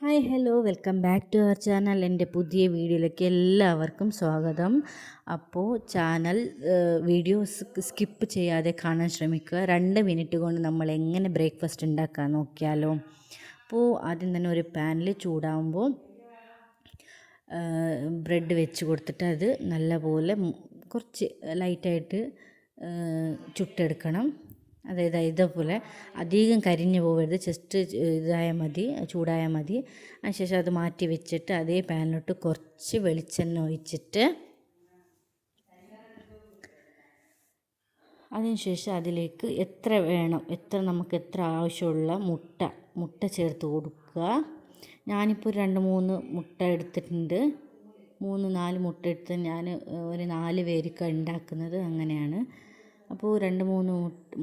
Hi hello. Welcome back to our channel. എന്റെ പുതിയ വീഡിയോയിലേക്ക് എല്ലാവർക്കും സ്വാഗതം. അപ്പോൾ ചാനൽ വീഡിയോ സ്കിപ്പ് ചെയ്യാതെ കാണാൻ ശ്രമിക്കുക. രണ്ട് മിനിറ്റ് കൊണ്ട് നമ്മൾ എങ്ങനെ ബ്രേക്ക്ഫാസ്റ്റ് ഉണ്ടാക്കാൻ നോക്കിയാലോ? അപ്പോൾ ആദ്യം തന്നെ ഒരു പാനിൽ ചൂടാവുമ്പോൾ ബ്രെഡ് വെച്ച് കൊടുത്തിട്ട് അത് നല്ലപോലെ കുറച്ച് ലൈറ്റായിട്ട് ചുട്ടെടുക്കണം. അതായത് ഇതേപോലെ. അധികം കരിഞ്ഞു പോകരുത്. ജസ്റ്റ് ഇതായാൽ മതി ചൂടായാൽ മതി. അതിനുശേഷം അത് മാറ്റി വെച്ചിട്ട് അതേ പാനിലോട്ട് കുറച്ച് വെളിച്ചെണ്ണ ഒഴിച്ചിട്ട് അതിനുശേഷം അതിലേക്ക് എത്ര വേണം എത്ര നമുക്ക് എത്ര ആവശ്യമുള്ള മുട്ട മുട്ട ചേർത്ത് കൊടുക്കുക. ഞാനിപ്പോൾ രണ്ട് മൂന്ന് മുട്ട എടുത്തിട്ടുണ്ട്. മൂന്ന് നാല് മുട്ട എടുത്ത് ഞാൻ ഒരു നാല് പേർക്ക് ഉണ്ടാക്കുന്നത്. അങ്ങനെയാണ്. അപ്പോൾ രണ്ട് മൂന്ന്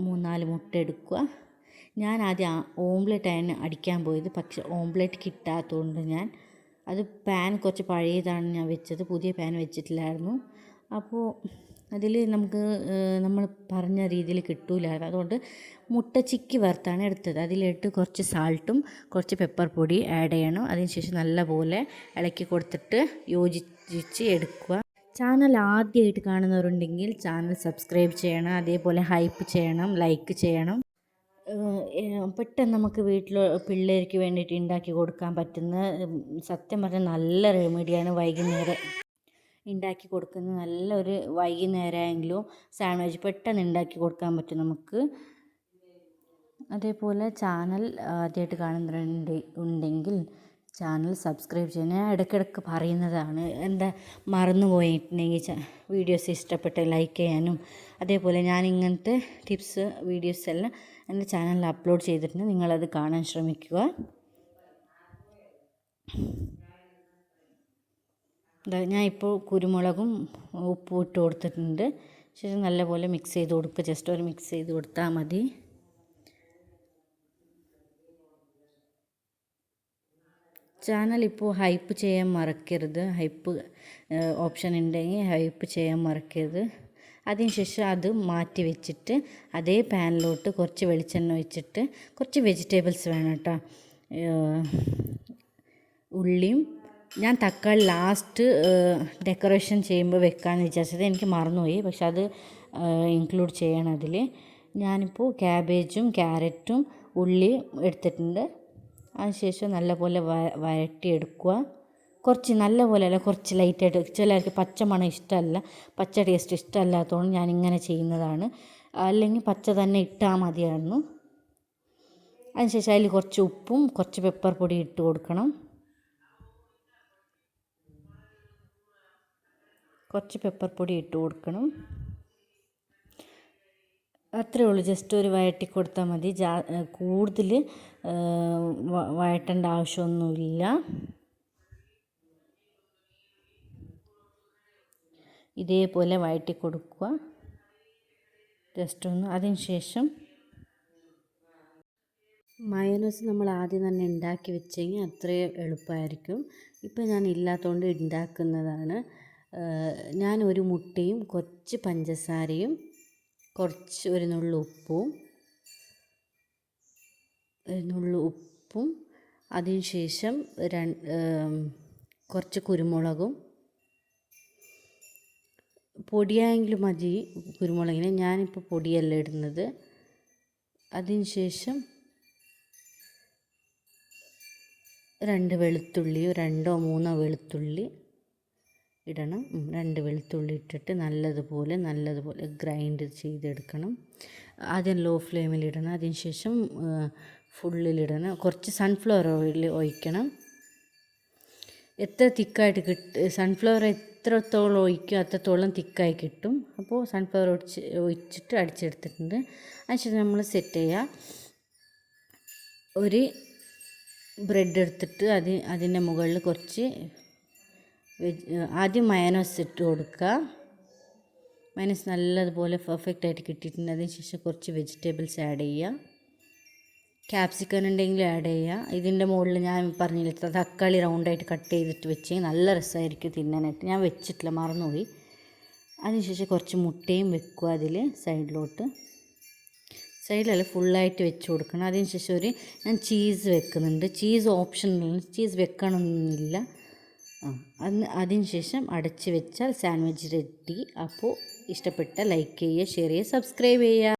മൂന്നാൽ മുട്ട എടുക്കുക. ഞാൻ ആദ്യം ഓംലെറ്റ് ആയിരുന്നു അടിക്കാൻ പോയത്. പക്ഷേ ഓംലെറ്റ് കിട്ടാത്തതുകൊണ്ട് ഞാൻ അത് പാൻ കുറച്ച് പഴയതാണ് ഞാൻ വെച്ചത്. പുതിയ പാൻ വെച്ചിട്ടില്ലായിരുന്നു. അപ്പോൾ അതിൽ നമുക്ക് നമ്മൾ പറഞ്ഞ രീതിയിൽ കിട്ടൂലായിരുന്നു. അതുകൊണ്ട് മുട്ട ചിക്കി വറുത്താണ് എടുത്തത്. അതിലിട്ട് കുറച്ച് സാൾട്ടും കുറച്ച് പെപ്പർ പൊടി ആഡ് ചെയ്യണം. അതിനുശേഷം നല്ലപോലെ ഇളക്കി കൊടുത്തിട്ട് യോജിച്ച് എടുക്കുക. ചാനൽ ആദ്യമായിട്ട് കാണുന്നവരുണ്ടെങ്കിൽ ചാനൽ സബ്സ്ക്രൈബ് ചെയ്യണം അതേപോലെ ഹൈപ്പ് ചെയ്യണം ലൈക്ക് ചെയ്യണം. പെട്ടെന്ന് നമുക്ക് വീട്ടിൽ പിള്ളേർക്ക് വേണ്ടിയിട്ട് ഉണ്ടാക്കി കൊടുക്കാൻ പറ്റുന്ന സത്യം പറഞ്ഞാൽ നല്ല റെമഡിയാണ് വൈകുന്നേരം. ഉണ്ടാക്കി കൊടുക്കുന്ന നല്ലൊരു വൈകുന്നേരമെങ്കിലും സാൻഡ്വിച്ച് പെട്ടെന്ന് ഉണ്ടാക്കി കൊടുക്കാൻ പറ്റും നമുക്ക്. അതേപോലെ ചാനൽ ആദ്യമായിട്ട് കാണുന്നുണ്ട് ഉണ്ടെങ്കിൽ ചാനൽ സബ്സ്ക്രൈബ് ചെയ്യാൻ ഞാൻ ഇടയ്ക്കിടയ്ക്ക് പറയുന്നതാണ് എന്താ മറന്നു പോയിട്ടുണ്ടെങ്കിൽ വീഡിയോസ് ഇഷ്ടപ്പെട്ട് ലൈക്ക് ചെയ്യാനും അതേപോലെ ഞാൻ ഇങ്ങനത്തെ ടിപ്സ് വീഡിയോസ് എല്ലാം എന്റെ ചാനലിൽ അപ്ലോഡ് ചെയ്തിട്ടുണ്ട്. നിങ്ങളത് കാണാൻ ശ്രമിക്കുക. ഞാൻ ഇപ്പോൾ കുരുമുളകും ഉപ്പും ഇട്ട് കൊടുത്തിട്ടുണ്ട്. ശേഷം നല്ലപോലെ മിക്സ് ചെയ്ത് കൊടുക്കുക. ജസ്റ്റ് ഒരു മിക്സ് ചെയ്ത് കൊടുത്താൽ മതി. ചാനൽ ഇപ്പോൾ ഹൈപ്പ് ചെയ്യാൻ മറക്കരുത്. ഹൈപ്പ് ഓപ്ഷൻ ഉണ്ടെങ്കിൽ ഹൈപ്പ് ചെയ്യാൻ മറക്കരുത്. അതിനുശേഷം അത് മാറ്റി വെച്ചിട്ട് അതേ പാനിലോട്ട് കുറച്ച് വെളിച്ചെണ്ണ ഒഴിച്ചിട്ട് കുറച്ച് വെജിറ്റബിൾസ് വേണം കേട്ടോ. ഉള്ളിയും ഞാൻ തക്കാളി ലാസ്റ്റ് ഡെക്കറേഷൻ ചെയ്യുമ്പോൾ വെക്കാമെന്ന് വിചാരിച്ചത്. എനിക്ക് മറന്നുപോയി. പക്ഷെ അത് ഇൻക്ലൂഡ് ചെയ്യണം അതിൽ ഞാനിപ്പോൾ ക്യാബേജും ക്യാരറ്റും ഉള്ളി എടുത്തിട്ടുണ്ട്. അതിനുശേഷം നല്ലപോലെ വ വഴറ്റിയെടുക്കുക. കുറച്ച് നല്ലപോലെ അല്ല കുറച്ച് ലൈറ്റായിട്ട്. ചിലർക്ക് പച്ച മണം ഇഷ്ടമല്ല പച്ച ടേസ്റ്റ് ഇഷ്ടമല്ലാത്തതുകൊണ്ട് ഞാൻ ഇങ്ങനെ ചെയ്യുന്നതാണ്. അല്ലെങ്കിൽ പച്ച തന്നെ ഇട്ടാൽ മതിയായിരുന്നു. അതിനുശേഷം അതിൽ കുറച്ച് ഉപ്പും കുറച്ച് പെപ്പർ പൊടി ഇട്ട് കൊടുക്കണം. കുറച്ച് പെപ്പർ പൊടി ഇട്ട് കൊടുക്കണം. അത്രേ ഉള്ളൂ. ജസ്റ്റ് ഒരു വഴറ്റി കൊടുത്താൽ മതി. ജാ കൂടുതൽ വഴറ്റേണ്ട ആവശ്യമൊന്നുമില്ല. ഇതേപോലെ വഴറ്റി കൊടുക്കുക. ജസ്റ്റ് ഒന്ന് അതിന് ശേഷം മയോനൈസ് നമ്മൾ ആദ്യം തന്നെ ഉണ്ടാക്കി വെച്ചെങ്കിൽ അത്രയും എളുപ്പമായിരിക്കും. ഇപ്പം ഞാൻ ഇല്ലാത്തതുകൊണ്ട് ഉണ്ടാക്കുന്നതാണ്. ഞാൻ ഒരു മുട്ടയും കുറച്ച് പഞ്ചസാരയും കുറച്ച് ഒരു നുള്ളു ഉപ്പും ഒരു നുള്ളു ഉപ്പും അതിന് ശേഷം കുറച്ച് കുരുമുളകും. പൊടിയായെങ്കിലും മതി കുരുമുളകിന്. ഞാനിപ്പോൾ പൊടിയല്ല ഇടുന്നത്. അതിന് ശേഷം രണ്ട് വെളുത്തുള്ളിയോ രണ്ടോ മൂന്നോ വെളുത്തുള്ളി ഇടണം. രണ്ട് വെളുത്തുള്ളി ഇട്ടിട്ട് നല്ലതുപോലെ നല്ലതുപോലെ ഗ്രൈൻഡ് ചെയ്തെടുക്കണം. ആദ്യം ലോ ഫ്ലെയിമിൽ ഇടണം. അതിന് ശേഷം ഫുള്ളിലിടണം കുറച്ച് സൺഫ്ലവർ ഓയിൽ ഒഴിക്കണം. എത്ര തിക്കായിട്ട് കിട്ടും സൺഫ്ലവർ എത്രത്തോളം ഒഴിക്കും അത്രത്തോളം തിക്കായി കിട്ടും. അപ്പോൾ സൺഫ്ലവർ ഒഴിച്ച് ഒഴിച്ചിട്ട് അടിച്ചെടുത്തിട്ടുണ്ട്. അതിനുശേഷം നമ്മൾ സെറ്റ് ചെയ്യുക ഒരു ബ്രെഡ് എടുത്തിട്ട് അത് അതിന്റെ മുകളിൽ കുറച്ച് ആദ്യം മയനോസ് ഇട്ട് കൊടുക്കുക. മയനോസ് നല്ലതുപോലെ പെർഫെക്റ്റ് ആയിട്ട് കിട്ടിയിട്ടുണ്ട്. അതിന് ശേഷം കുറച്ച് വെജിറ്റബിൾസ് ആഡ് ചെയ്യുക. ക്യാപ്സിക്കൻ ഉണ്ടെങ്കിൽ ആഡ് ചെയ്യുക. ഇതിന്റെ മുകളിൽ ഞാൻ പറഞ്ഞില്ല തക്കാളി റൗണ്ടായിട്ട് കട്ട് ചെയ്തിട്ട് വെച്ച് നല്ല രസമായിരിക്കും തിന്നാനായിട്ട്. ഞാൻ വെച്ചിട്ടില്ല മറന്നുപോയി. അതിനുശേഷം കുറച്ച് മുട്ടയും വെക്കുക അതിൽ സൈഡിലോട്ട് സൈഡിലല്ല ഫുള്ളായിട്ട് വെച്ച് കൊടുക്കണം. അതിന് ശേഷം ഒരു ഞാൻ ചീസ് വെക്കുന്നുണ്ട്. ചീസ് ഓപ്ഷണൽ ചീസ് വെക്കണമെന്നില്ല അന്ന് അതിന് ശേഷം അടച്ച് വെച്ചാൽ സാൻഡ്വിച്ച് റെഡി. അപ്പോൾ ഇഷ്ടപ്പെട്ട ലൈക്ക് ചെയ്യുക ഷെയർ ചെയ്യുക സബ്സ്ക്രൈബ് ചെയ്യുക.